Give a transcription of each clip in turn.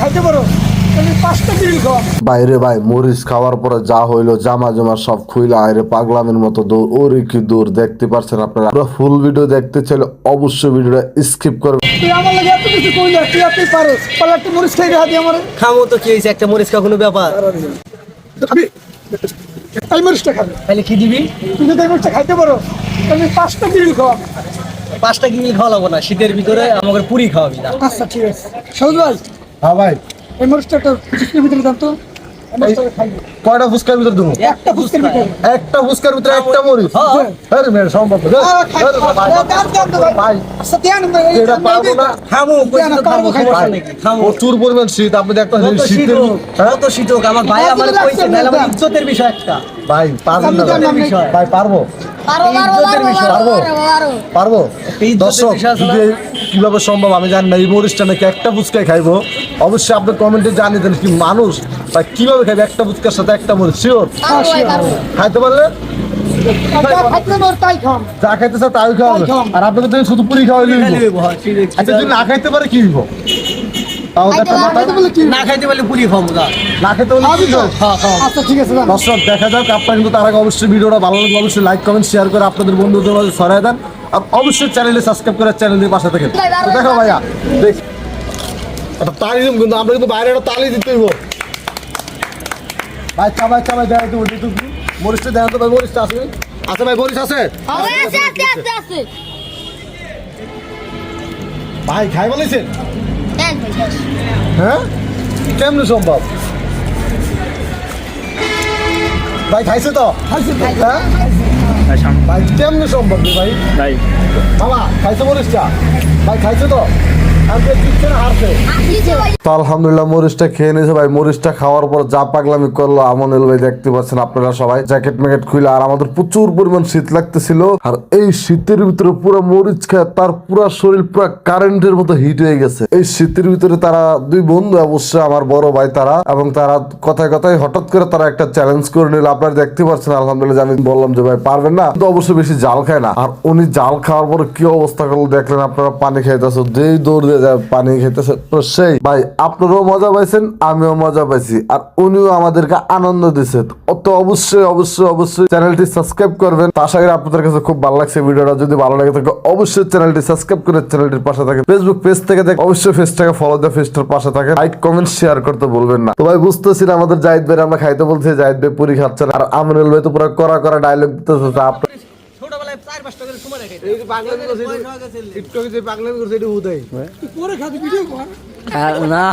খাইতে পারো। বাইরে ভাই মরিচ খাওয়ার পরে যা হইল জামা জমা সব খুইলা আইরে পাগলামের মতো দৌড়। ওরে কি দৌড় দেখতে পারছেন আপনারা? পুরো ফুল ভিডিও দেখতে চাইলে অবশ্যই ভিডিওটা স্কিপ করবেন। তুই আমার লাগে এত কিছু কই না তুই আপনি পারো। পারলে একটা মরিচ খাই হাতি আমার। খামো তো কি একটা মরিচ খাওয়া কোনো ব্যাপার? এই মরিচটা খাবি। তাহলে কি দিবি? তুই যদি এই মরিচটা খাইতে পারো তুমি পাঁচটা গ্রিল খাওয়া পাঁচটা কিনে খাওয়া লাগবো না শীতের ভিতরে আমাকে পুরি খাওয়াবি না। আচ্ছা ঠিক আছে। ভাই হ্যাঁ ভাই। এই মরিচটা একটা ভিতরে দাম তো। কয়টা ফুচকার ভিতরে দেবো? একটা ফুচকার ভিতরে। একটা ফুচকার ভিতরে একটা মরিচ? হ্যাঁ। আরে মেয়ে সম্ভব না। ভাই, এটা পারব না। খামো পারব প্রচুর পরিমাণ শীত আপনি শীত শীতের হ্যাঁ? কত শীত হোক, আমার ভাই আমার কইছে না, আমার ইজ্জতের বিষয় একটা। ভাই না? আপনি- ভাই পারব? পারব? পারব দর্শক কীভাবে সম্ভব? আমি জানি না এই মরিচটা নাকি একটা ফুচকায় খাইবো? অবশ্যই আপনি কমেন্টে জানিয়ে দেন কি মানুষ বা কীভাবে খাইবে একটা ফুচকার সাথে একটা মরিচ শিওর খাইতে পারলে? যা তাই খাম। যা খাইতে চাও তাই খাওয়াবে আর আপনাকে তো শুধু পুরি হইবো, হ্যাঁ। আচ্ছা যদি না খাইতে পারে কি হইব? না খাইতে পারলে পুরি খাব না খেতে কি হবে? আচ্ছা ঠিক আছে। দর্শক দেখা যাক। আপনারা কিন্তু তার আগে অবশ্যই ভিডিওটা ভালো লাগলে অবশ্যই লাইক কমেন্ট শেয়ার করে আপনাদের বন্ধুদের মাঝে ছড়াই দেন। আর অবশ্যই চ্যানেলে সাবস্ক্রাইব করে চ্যানেলের পাশে ভাই, দেখো ভাইয়া দেখ। একটা তালি দিন কিন্তু আমরা কিন্তু বাইরে একটা তালি দিতে হইব। ভাই চাবাই চাবাই দেয় তো ওটি তুমি মরিচটা দেন তো ভাই মরিচটা আছে। আছে ভাই মরিচ আছে। ভাই খাই বলেছেন। হ্যাঁ? কেমনে সম্ভব? ভাই খাইছে তো। হ্যাঁ? কেমনে সম্ভব রে ভাই। ভাই মামা খাইছে মরিচটা? ভাই খাইছে তো? তো তো আলহামদুলিল্লাহ মরিচটা খেয়ে নিয়েছে ভাই। মরিচটা খাওয়ার পর যা পাগলামি করল আমনুল ভাই দেখতে পাচ্ছেন আপনারা সবাই। জ্যাকেট ম্যাকেট খুলে আর আমাদের প্রচুর পরিমাণ শীত লাগতেছিল। আর এই শীতের ভিতরে পুরো মরিচ খায় তার পুরো শরীর পুরো কারেন্টের মতো হিট হয়ে গেছে। এই শীতের ভিতরে তারা দুই বন্ধু অবশ্যই আমার বড় ভাই তারা এবং তারা কথায় কথায় হঠাৎ করে তারা একটা চ্যালেঞ্জ করে নিল। আপনারা দেখতে পাচ্ছেন আলহামদুলিল্লাহ আমি বললাম যে ভাই পারবেন না। কিন্তু অবশ্যই বেশি জাল খায় না। আর উনি জাল খাওয়ার পর কি অবস্থা করল দেখলেন আপনারা পানি খাইতেছে যেই দৌড় দিয়ে যায় পানি খাইতেছে, তো সেই। ভাই, আপনারাও মজা পাইছেন, আমিও মজা পাইছি। আর উনিও আমাদেরকে আনন্দ দিচ্ছে অত অবশ্যই অবশ্যই অবশ্যই চ্যানেলটি সাবস্ক্রাইব করবেন। তো আশা করি আপনাদের কাছে খুব ভালো লাগছে ভিডিওটা। যদি ভালো লাগে থাকে, অবশ্যই চ্যানেলটি সাবস্ক্রাইব করে চ্যানেলটির পাশে থাকে ফেসবুক পেজ থেকে দেখ অবশ্যই পেজটাকে ফলো দিয়ে পেজটার পাশে থাকে লাইক কমেন্ট শেয়ার করতে বলবেন না। তো ভাই, বুঝতেছি আমাদের জাহিদ ভাই, আমরা খাইতে বলছি, জাহিদ ভাই পুরি খাচ্ছেন আর আমিনুল ভাই তো পুরো করা করা ডায়লগ দিতেছে আপনার না।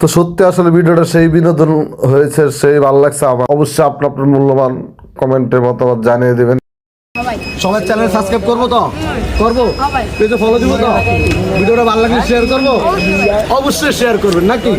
তো সত্যি আসলে ভিডিওটা সেই বিনোদন হয়েছে সেই ভালো লাগছে আমার। অবশ্যই আপনার আপনার মূল্যবান কমেন্টের মতামত জানিয়ে দিবেন। ভাই সবাই চ্যানেল সাবস্ক্রাইব করব তো? করব? পেজে ফলো দিব তো? ভিডিওটা ভালো লাগলে শেয়ার করব? অবশ্যই শেয়ার করবেন নাকি?